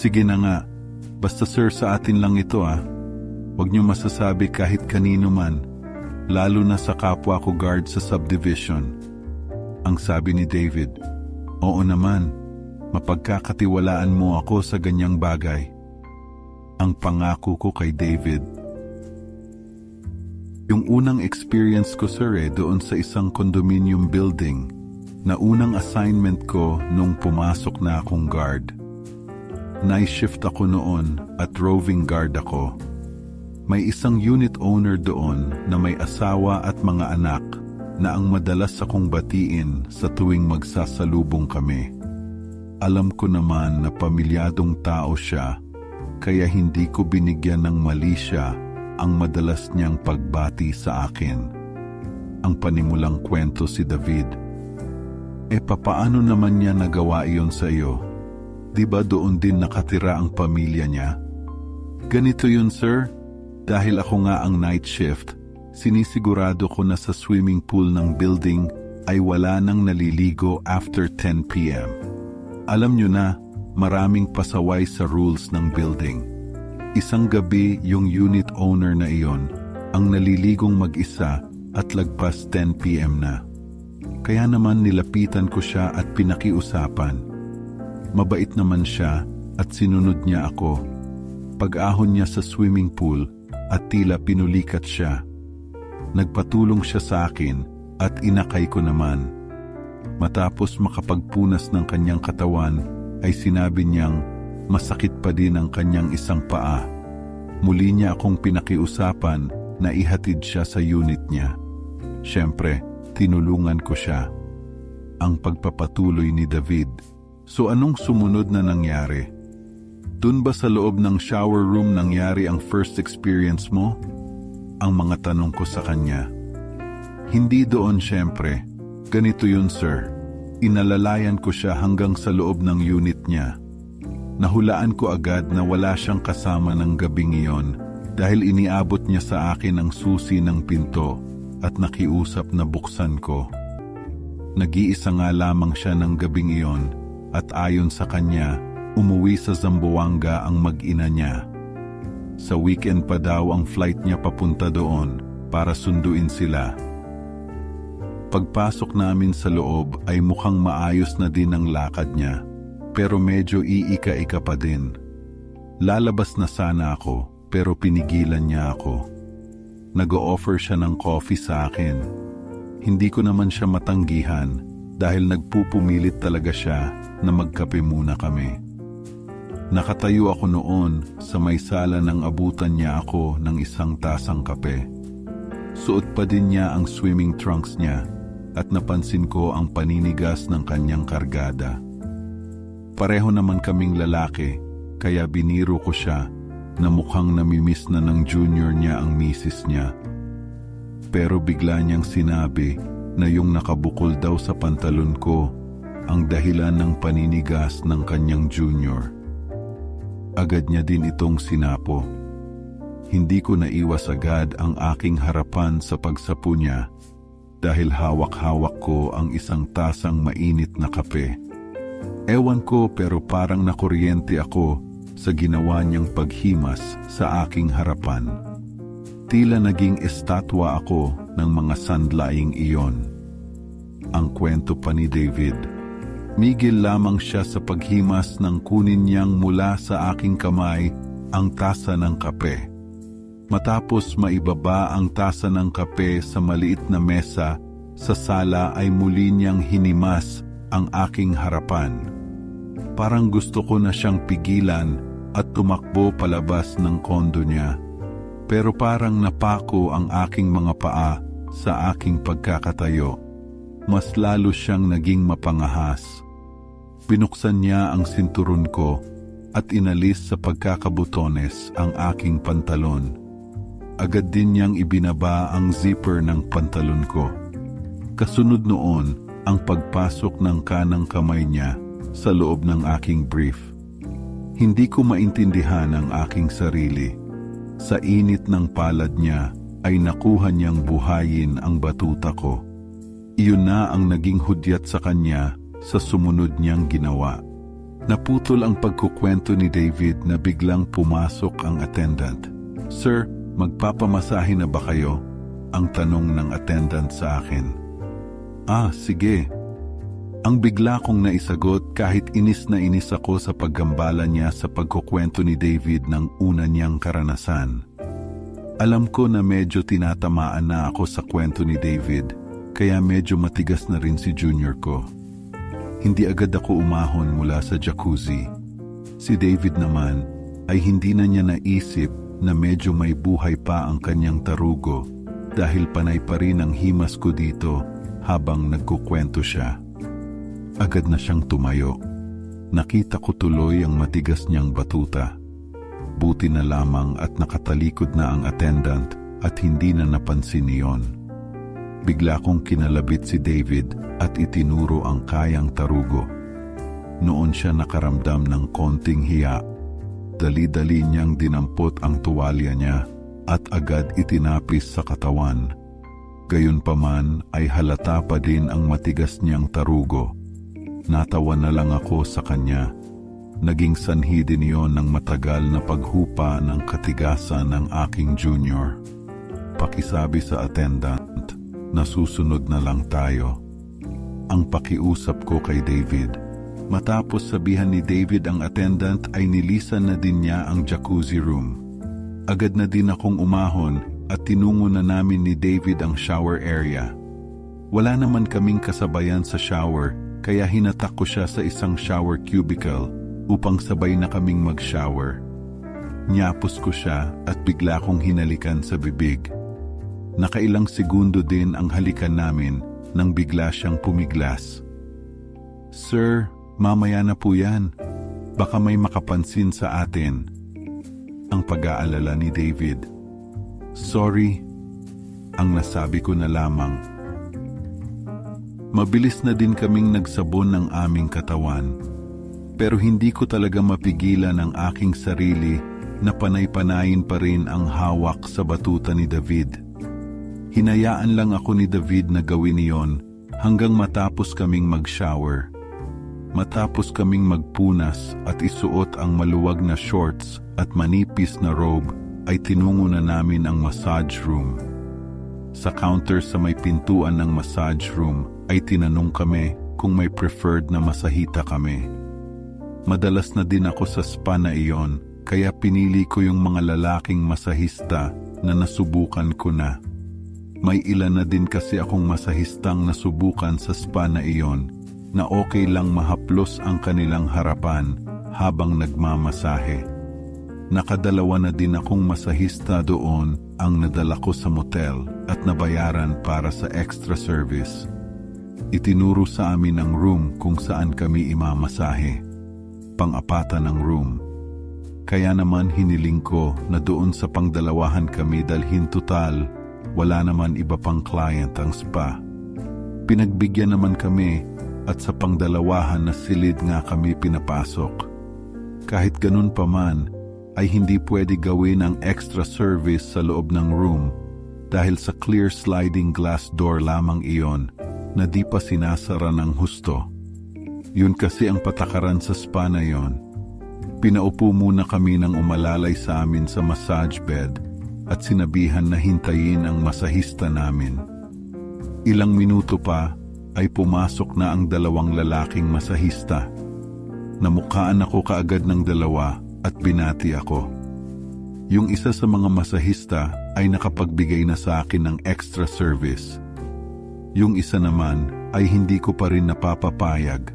Sige na nga. Basta sir sa atin lang ito ah. Huwag niyo masasabi kahit kanino man. Lalo na sa kapwa ko guard sa subdivision. Ang sabi ni David, Oo naman, mapagkakatiwalaan mo ako sa ganyang bagay. Ang pangako ko kay David. Yung unang experience ko sir eh doon sa isang condominium building na unang assignment ko nung pumasok na akong guard. Night shift ako noon at roving guard ako. May isang unit owner doon na may asawa at mga anak na ang madalas akong batiin sa tuwing magsasalubong kami. Alam ko naman na pamilyadong tao siya kaya hindi ko binigyan ng mali siya ang madalas niyang pagbati sa akin. Ang panimulang kwento si David. E papaano naman niya nagawa iyon sa iyo? Di ba doon din nakatira ang pamilya niya? Ganito yun sir, dahil ako nga ang night shift, sinisigurado ko na sa swimming pool ng building ay wala nang naliligo after 10pm. Alam nyo na, maraming pasaway sa rules ng building. Isang gabi yung unit owner na iyon ang naliligong mag-isa at lagpas 10pm na. Kaya naman nilapitan ko siya at pinakiusapan. Mabait naman siya at sinunod niya ako. Pag-ahon niya sa swimming pool at tila pinulikat siya. Nagpatulong siya sa akin at inakay ko naman. Matapos makapagpunas ng kanyang katawan ay sinabi niyang masakit pa din ang kanyang isang paa. Muli niya akong pinakiusapan na ihatid siya sa unit niya. Siyempre, tinulungan ko siya. Ang pagpapatuloy ni David. So anong sumunod na nangyari? Dun ba sa loob ng shower room nangyari ang first experience mo? Ang mga tanong ko sa kanya. Hindi doon siyempre. Ganito yun sir. Inalalayan ko siya hanggang sa loob ng unit niya. Nahulaan ko agad na wala siyang kasama ng gabing iyon dahil iniabot niya sa akin ang susi ng pinto at nakiusap na buksan ko. Nag-iisa nga lamang siya ng gabing iyon at ayon sa kanya, umuwi sa Zamboanga ang mag-ina niya. Sa weekend pa daw ang flight niya papunta doon para sunduin sila. Pagpasok namin sa loob ay mukhang maayos na din ang lakad niya, pero medyo iika-ika pa din. Lalabas na sana ako, pero pinigilan niya ako. Nag-o-offer siya ng coffee sa akin. Hindi ko naman siya matanggihan dahil nagpupumilit talaga siya na magkape muna kami. Nakatayo ako noon sa may sala ng abutan niya ako ng isang tasang kape. Suot pa din niya ang swimming trunks niya at napansin ko ang paninigas ng kanyang kargada. Pareho naman kaming lalaki kaya biniro ko siya na mukhang namimiss na ng junior niya ang misis niya. Pero bigla niyang sinabi na yung nakabukol daw sa pantalon ko ang dahilan ng paninigas ng kanyang junior. Agad niya din itong sinapo. Hindi ko naiwas agad ang aking harapan sa pagsapu niya dahil hawak-hawak ko ang isang tasang mainit na kape. Ewan ko pero parang nakuryente ako sa ginawa niyang paghimas sa aking harapan. Tila naging estatwa ako ng mga sandlaing iyon. Ang kwento pa ni David, migil lamang siya sa paghimas ng kunin niyang mula sa aking kamay ang tasa ng kape. Matapos maibaba ang tasa ng kape sa maliit na mesa, sa sala ay muli niyang hinimas ang aking harapan. Parang gusto ko na siyang pigilan at tumakbo palabas ng kondo niya. Pero parang napako ang aking mga paa sa aking pagkakatayo. Mas lalo siyang naging mapangahas. Binuksan niya ang sinturon ko at inalis sa pagkakabutones ang aking pantalon. Agad din niyang ibinaba ang zipper ng pantalon ko. Kasunod noon ang pagpasok ng kanang kamay niya sa loob ng aking brief. Hindi ko maintindihan ang aking sarili. Sa init ng palad niya ay nakuha niyang buhayin ang batuta ko. Iyon na ang naging hudyat sa kanya sa sumunod niyang ginawa. Naputol ang pagkukwento ni David na biglang pumasok ang attendant. Sir, magpapamasahe na ba kayo? Ang tanong ng attendant sa akin. Ah, sige. Ang bigla kong naisagot kahit inis na inis ako sa paggambala niya sa pagkukwento ni David ng una niyang karanasan. Alam ko na medyo tinatamaan na ako sa kwento ni David, kaya medyo matigas na rin si junior ko. Hindi agad ako umahon mula sa jacuzzi. Si David naman ay hindi na niya naisip na medyo may buhay pa ang kanyang tarugo dahil panay pa rin ang himas ko dito habang nagkukwento siya. Agad na siyang tumayo. Nakita ko tuloy ang matigas niyang batuta. Buti na lamang at nakatalikod na ang attendant at hindi na napansin niyon. Bigla kong kinalabit si David at itinuro ang kayang tarugo. Noon siya nakaramdam ng konting hiya. Dali-dali niyang dinampot ang tuwalya niya at agad itinapis sa katawan. Gayunpaman ay halata pa din ang matigas niyang tarugo. Natawa na lang ako sa kanya. Naging sanhi din iyon ng matagal na paghupa ng katigasan ng aking junior. Pakisabi sa attendant, nasusunod na lang tayo. Ang pakiusap ko kay David. Matapos sabihan ni David ang attendant ay nilisan na din niya ang jacuzzi room. Agad na din akong umahon at tinungo na namin ni David ang shower area. Wala naman kaming kasabayan sa shower kaya hinatak ko siya sa isang shower cubicle upang sabay na kaming mag-shower. Nyapos ko siya at bigla kong hinalikan sa bibig. Nakailang segundo din ang halikan namin nang bigla siyang pumiglas. Sir, mamaya na po yan. Baka may makapansin sa atin. Ang pag-aalala ni David. Sorry, ang nasabi ko na lamang. Mabilis na din kaming nagsabon ng aming katawan. Pero hindi ko talaga mapigilan ang aking sarili na panay-panayin pa rin ang hawak sa batuta ni David. Hinayaan lang ako ni David na gawin iyon hanggang matapos kaming mag-shower. Matapos kaming magpunas at isuot ang maluwag na shorts at manipis na robe ay tinungo na namin ang massage room. Sa counter sa may pintuan ng massage room ay tinanong kami kung may preferred na masahita kami. Madalas na din ako sa spa na iyon kaya pinili ko yung mga lalaking masahista na nasubukan ko na. May ilan na din kasi akong masahistang nasubukan sa spa na iyon na okay lang mahaplos ang kanilang harapan habang nagmamasahe. Nakadalawa na din akong masahista doon ang nadala ko sa motel at nabayaran para sa extra service. Itinuro sa amin ang room kung saan kami imamasahe. Pang-apatan ang room. Kaya naman hiniling ko na doon sa pangdalawahan kami dalhin total, wala naman iba pang client ang spa. Pinagbigyan naman kami at sa pangdalawahan na silid nga kami pinapasok. Kahit ganun pa man, ay hindi pwede gawin ang extra service sa loob ng room dahil sa clear sliding glass door lamang iyon na di pa sinasara ng husto. Yun kasi ang patakaran sa spa na yon. Pinaupo muna kami ng umalalay sa amin sa massage bed at sinabihan na hintayin ang masahista namin. Ilang minuto pa ay pumasok na ang dalawang lalaking masahista. Namukhaan ako kaagad ng dalawa at binati ako. Yung isa sa mga masahista ay nakapagbigay na sa akin ng extra service. Yung isa naman ay hindi ko pa rin napapapayag.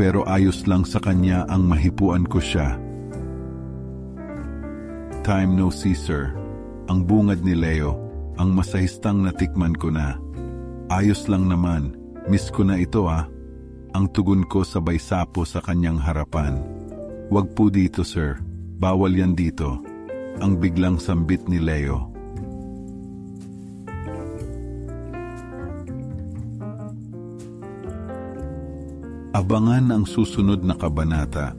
Pero ayos lang sa kanya ang mahipuan ko siya. Time no see sir. Ang bungad ni Leo, ang masahistang natikman ko na. Ayos lang naman, miss ko na ito ah. Ang tugon ko sabay sapo sa kanyang harapan. Wag po dito sir, bawal yan dito. Ang biglang sambit ni Leo. Abangan ang susunod na kabanata